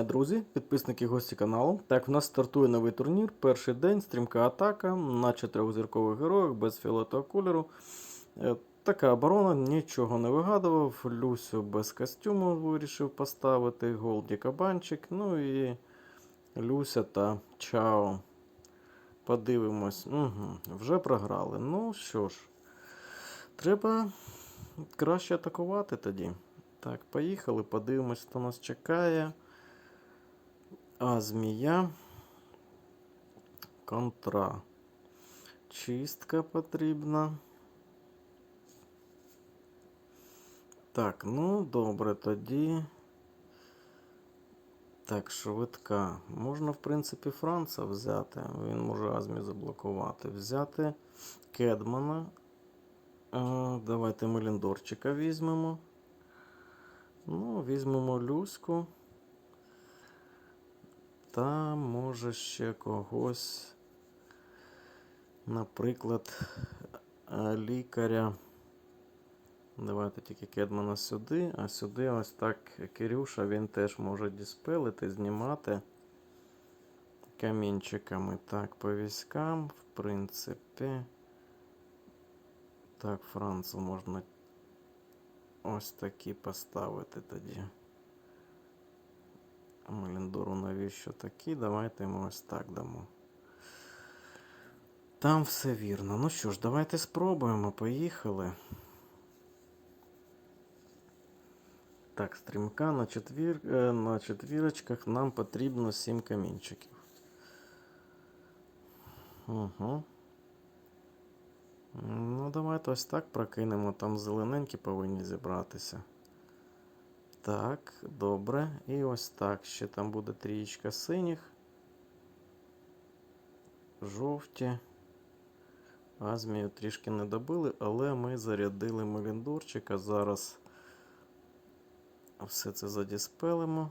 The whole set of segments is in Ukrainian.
дня, друзі, підписники гості каналу. Так, в нас стартує новий турнір. Перший день, стрімка атака на чотирьохзіркових героях без фіолетового кольору. Е, Така оборона, нічого не вигадував. Люсю без костюму вирішив поставити. Голді кабанчик. Ну і Люся та Чао. Подивимось. Угу, вже програли. Ну що ж, треба краще атакувати тоді. Так, поїхали, подивимось, хто нас чекає. А змія. Контра. Чистка потрібна. Так, ну добре, тоді. Так, швидка. Можна, в принципі, Франца взяти. Він може Азмі заблокувати. Взяти Кедмана. Давайте Меліндорчика візьмемо. Ну, візьмемо Люську. Та може ще когось. Наприклад, е, лікаря. Давайте тільки Кедмана сюди, а сюди ось так Кирюша, він теж може діспелити, знімати камінчиками. Так, по військам, в принципі. Так, Францу можна ось такі поставити тоді. Меліндору навіщо такі? Давайте йому ось так дамо. Там все вірно. Ну що ж, давайте спробуємо. Поїхали. Так, стрімка на, четвір... е, на четвірочках нам потрібно 7 камінчиків. Угу. Ну, давайте ось так прокинемо. Там зелененькі повинні зібратися. Так, добре. І ось так. Ще там буде трієчка синіх. Жовті. Азмію трішки не добили, але ми зарядили Меліндорчика. Зараз все це задіспелимо.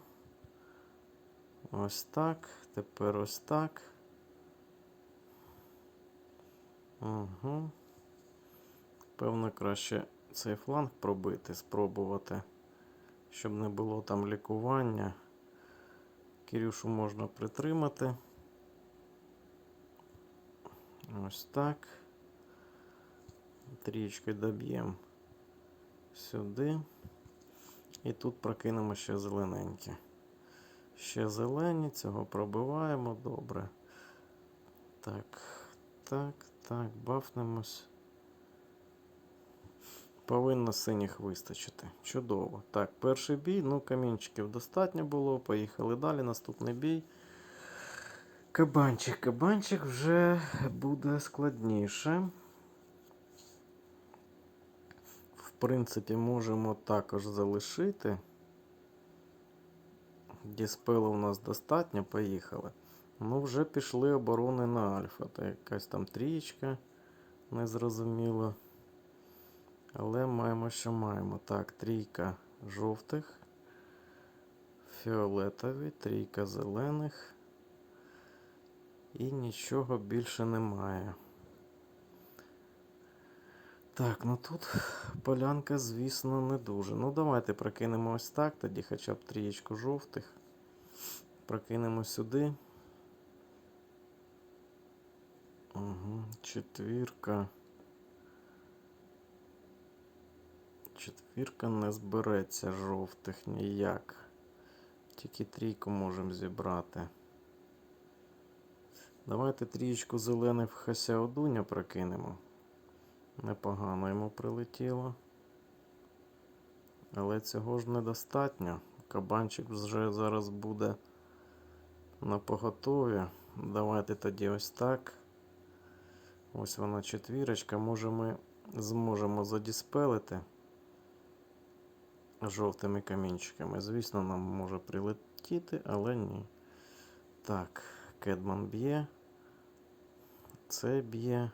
Ось так. Тепер ось так. Угу. Певно, краще цей фланг пробити, спробувати, щоб не було там лікування. Кирюшу можна притримати. Ось так. Трієчкою доб'ємо сюди. І тут прокинемо ще зелененькі. Ще зелені, цього пробиваємо добре. Так, так, так, бафнемось. Повинно синіх вистачити. Чудово. Так, перший бій. Ну, камінчиків достатньо було. Поїхали далі. Наступний бій. Кабанчик. Кабанчик вже буде складніше. В принципі, можемо також залишити. Діспелу у нас достатньо, поїхали. Ну, вже пішли оборони на альфа. Та якась там трієчка незрозуміло. Але маємо, що маємо. Так, трійка жовтих, фіолетові, трійка зелених. І нічого більше немає. Так, ну тут полянка, звісно, не дуже. Ну, давайте прокинемо ось так, тоді хоча б трієчку жовтих. Прокинемо сюди. Угу, четвірка. Четвірка не збереться жовтих ніяк. Тільки трійку можемо зібрати. Давайте трієчку зелених в Хасяодуня прокинемо. Непогано йому прилетіло. Але цього ж недостатньо. Кабанчик вже зараз буде на поготові. Давайте тоді ось так. Ось вона четвірочка. Може ми зможемо задіспелити жовтими камінчиками. Звісно, нам може прилетіти, але ні. Так, Кедман б'є. Це б'є.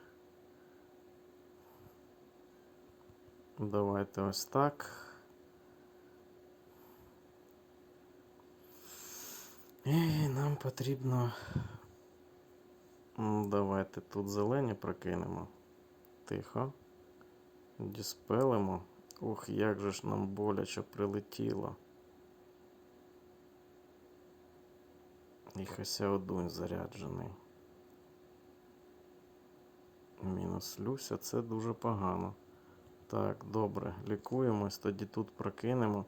Давайте ось так. І нам потрібно. Давайте тут зелені прокинемо. Тихо. Діспелимо. Ух, як же ж нам боляче прилетіло. І Хасяодунь заряджений. Мінус Люся, це дуже погано. Так, добре, лікуємось, тоді тут прокинемо.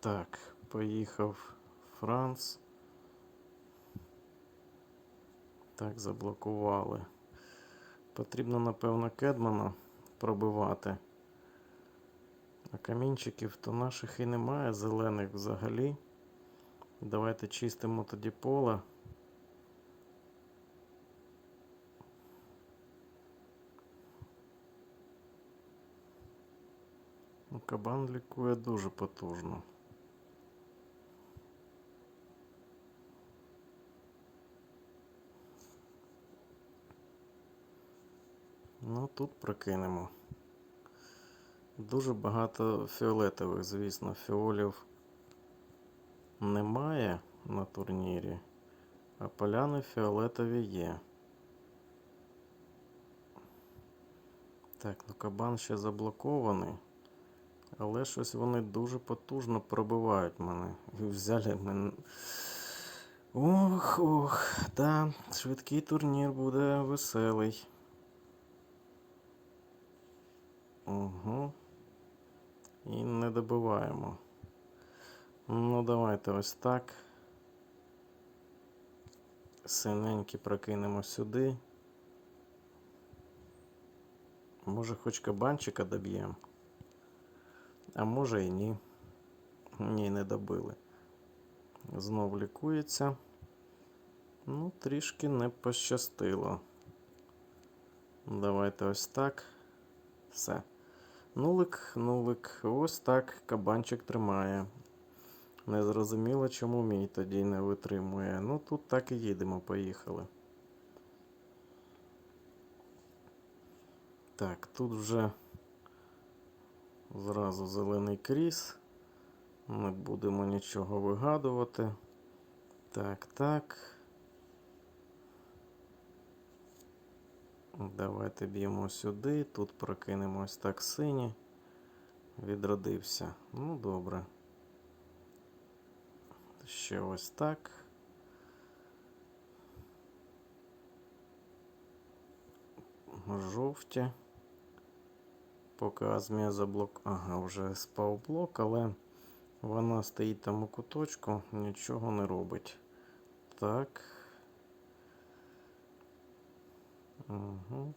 Так, поїхав Франц. Так, заблокували. Потрібно, напевно, Кедмана пробивати. А камінчиків то наших і немає, зелених взагалі. Давайте чистимо тоді поле. Ну, кабан лікує дуже потужно. Ну, тут прокинемо. Дуже багато фіолетових, звісно, фіолів немає на турнірі, а поляни фіолетові є. Так, ну кабан ще заблокований, але щось вони дуже потужно пробивають мене. І взяли мене. Ох, ох, да, швидкий турнір буде веселий. Угу. І не добиваємо. Ну, давайте ось так. Синенькі прокинемо сюди. Може, хоч кабанчика доб'ємо. А може і ні. Ні, не добили. Знов лікується. Ну, трішки не пощастило. Давайте ось так. Все. Нулик, нулик. Ось так кабанчик тримає. Не зрозуміло, чому мій тоді не витримує. Ну тут так і їдемо, поїхали. Так, тут вже зразу зелений кріс. Не будемо нічого вигадувати. Так, так. Давайте б'ємо сюди. Тут прокинемо ось так синій. Відродився. Ну, добре. Ще ось так. Жовті. Поки Азмія заблок. Ага, вже спав блок, але вона стоїть там у куточку, нічого не робить. Так. Угу.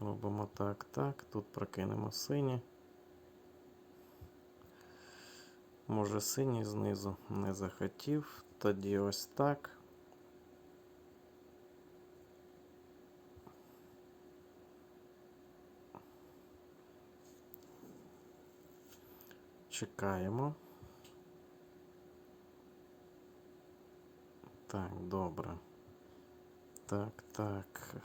Робимо так, так. Тут прокинемо сині. Може синій знизу не захотів. Тоді ось так. Чекаємо. Так, добре. Так, так.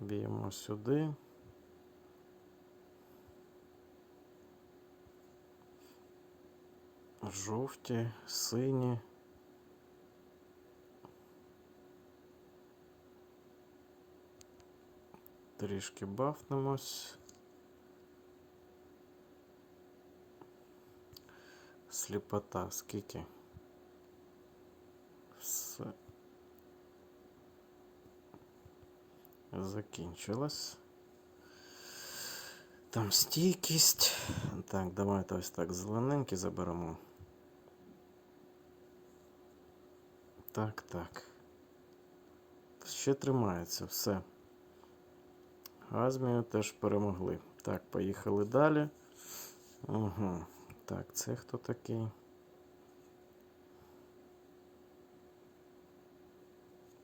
Б'ємо сюди. Жовті, сині. Трішки бафнемось. Сліпота, скільки? Все. Закінчилось. Там стійкість. Так, давайте ось так зелененький заберемо. Так, так. Ще тримається все. Азмію теж перемогли. Так, поїхали далі. Угу. Так, це хто такий?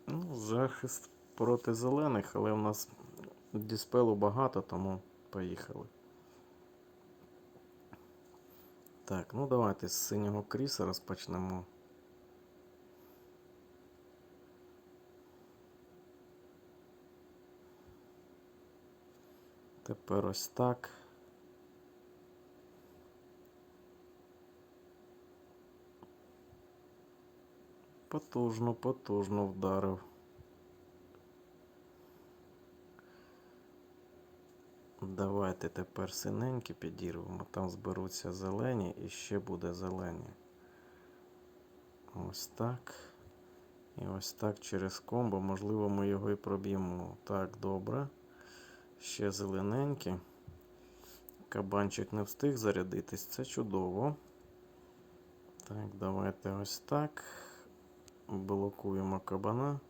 Ну, захист проти зелених, але в нас диспелу багато, тому поїхали. Так, ну давайте з синього кріса розпочнемо. Тепер ось так. Потужно, потужно вдарив. Давайте тепер синенькі підірвемо. Там зберуться зелені і ще буде зелені. Ось так. І ось так через комбо. Можливо, ми його і проб'ємо. Так, добре. Ще зелененькі. Кабанчик не встиг зарядитись. Це чудово. Так, давайте ось так. Блокуємо кабана.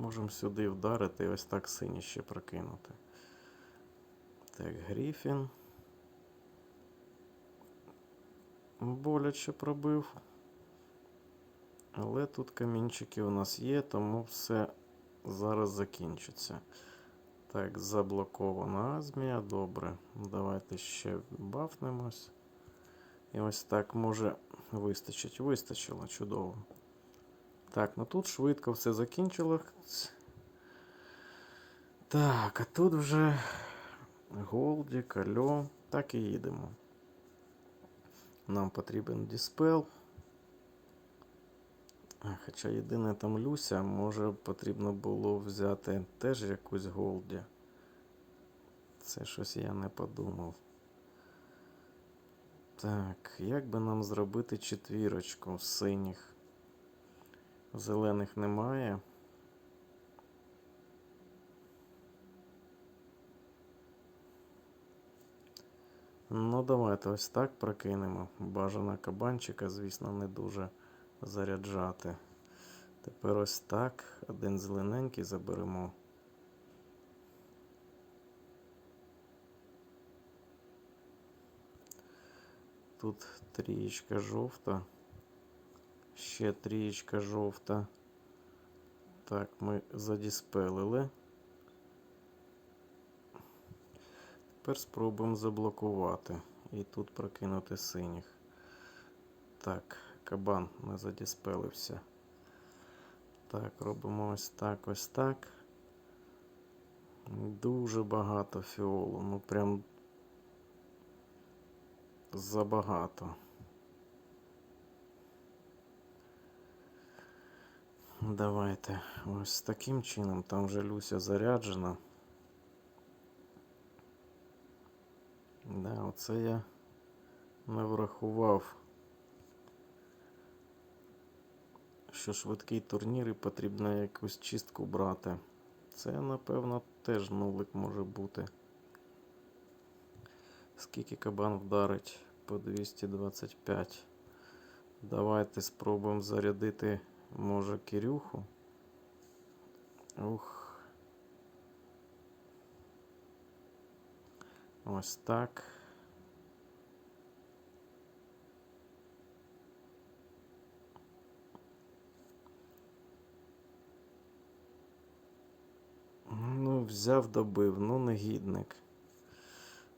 Можемо сюди вдарити і ось так сині ще прокинути. Так, Гріфін. Боляче пробив. Але тут камінчики у нас є, тому все зараз закінчиться. Так, заблокована азмія. Добре. Добавайте ще бафнемось. І ось так може вистачить. Вистачило, чудово. Так, ну тут швидко все закінчилось. Так, а тут вже Голді, Кальо. Так і їдемо. Нам потрібен Діспел. Хоча єдине там Люся, може потрібно було взяти теж якусь Голді. Це щось я не подумав. Так, як би нам зробити четвірочку синіх? Зелених немає. Ну, давайте ось так прокинемо. Бажано кабанчика, звісно, не дуже заряджати. Тепер ось так. Один зелененький заберемо. Тут трієчка жовта. Ще трієчка жовта. Так, ми задіспелили. Тепер спробуємо заблокувати. І тут прокинути синіх. Так, кабан не задіспелився. Так, робимо ось так, ось так. Дуже багато фіолу. Ну прям забагато. Давайте ось таким чином. Там вже Люся заряджена. Да, оце я не врахував, що швидкий турнір і потрібно якусь чистку брати. Це, напевно, теж нулик може бути. Скільки кабан вдарить по 225. Давайте спробуємо зарядити, може, Кирюху. Ух. Ось так. Ну, взяв, добив, ну негідник.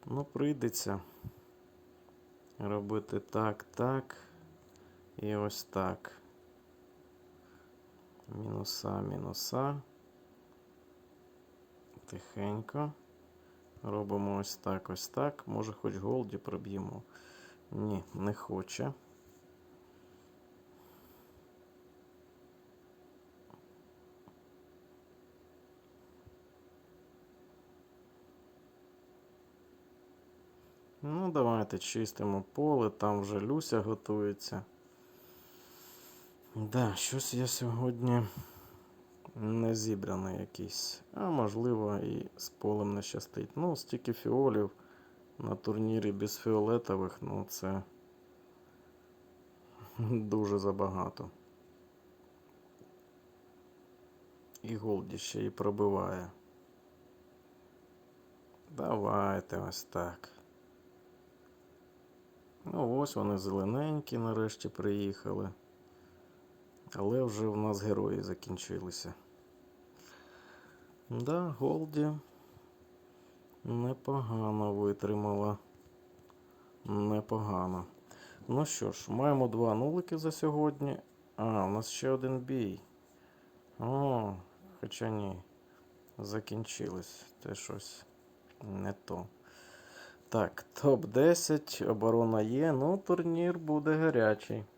Ну, прийдеться робити так, так. І ось так. Мінуса, мінуса. Тихенько. Робимо ось так, ось так. Може, хоч голді проб'ємо. Ні, не хоче. Ну, давайте чистимо поле, там вже Люся готується. Да, щось я сьогодні не зібраний якийсь. А можливо і з полем не щастить. Ну, стільки фіолів на турнірі без фіолетових, ну це дуже забагато. І Голді ще і пробиває. Давайте ось так. Ну, ось вони зелененькі нарешті приїхали. Але вже в нас герої закінчилися. Да, Голді непогано витримала. Непогано. Ну що ж, маємо два нулики за сьогодні. А, у нас ще один бій. О, хоча ні. Закінчилось. Те щось не то. Так, топ-10, оборона є, ну турнір буде гарячий.